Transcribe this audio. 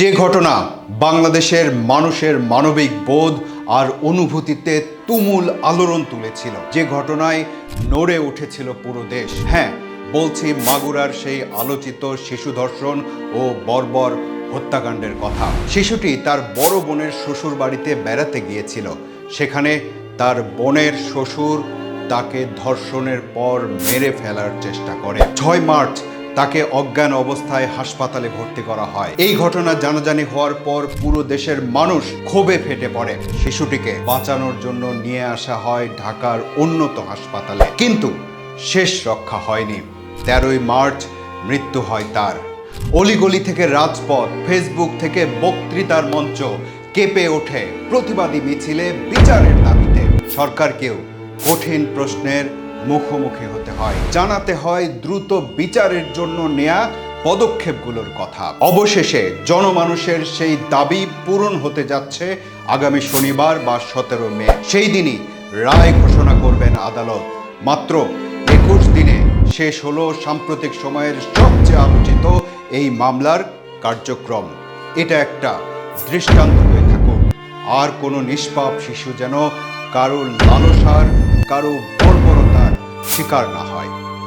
যে ঘটনা বাংলাদেশের মানুষের মানবিক বোধ আর অনুভূতিতে তুমুল আলোড়ন তুলেছিল, যে ঘটনায় নড়ে উঠেছিল পুরো দেশ। হ্যাঁ বলছি মাগুরার সেই আলোচিত শিশু ধর্ষণ ও বর্বর হত্যাকাণ্ডের কথা। শিশুটি তার বড় বোনের শ্বশুর বাড়িতে বেড়াতে গিয়েছিল। সেখানে তার বোনের শ্বশুর তাকে ধর্ষণের পর মেরে ফেলার চেষ্টা করে। ছয় মার্চ তাকে অজ্ঞান অবস্থায় হাসপাতালে ভর্তি করা হয়। এই ঘটনা জানাজানি হওয়ার পর পুরো দেশের মানুষ ক্ষোভে ফেটে পড়ে। শিশুটিকে বাঁচানোর জন্য নিয়ে আসা হয় ঢাকার উন্নত হাসপাতালে। কিন্তু শেষ রক্ষা হয়নি। তেরোই মার্চ মৃত্যু হয় তার। অলিগলি থেকে রাজপথ, ফেসবুক থেকে বক্তৃতার মঞ্চ কেঁপে ওঠে প্রতিবাদী মিছিলে বিচারের দাবিতে। সরকারকেও কঠিন প্রশ্নের মুখোমুখি হতে হয়। জানাতে হয় দ্রুত বিচারের জন্য নেয়া পদক্ষেপগুলোর কথা। অবশেষে জনমানুষের সেই দাবি পূরণ হতে যাচ্ছে আগামী শনিবার বা সতেরো মে। সেই দিনই রায় ঘোষণা করবেন আদালত। মাত্র একুশ দিনে শেষ হলো সাম্প্রতিক সময়ের সবচেয়ে আলোচিত এই মামলার কার্যক্রম। এটা একটা দৃষ্টান্ত হয়ে থাকুক। আর কোনো নিষ্পাপ শিশু যেন কারও লালসার, কারও শিকার না হয়।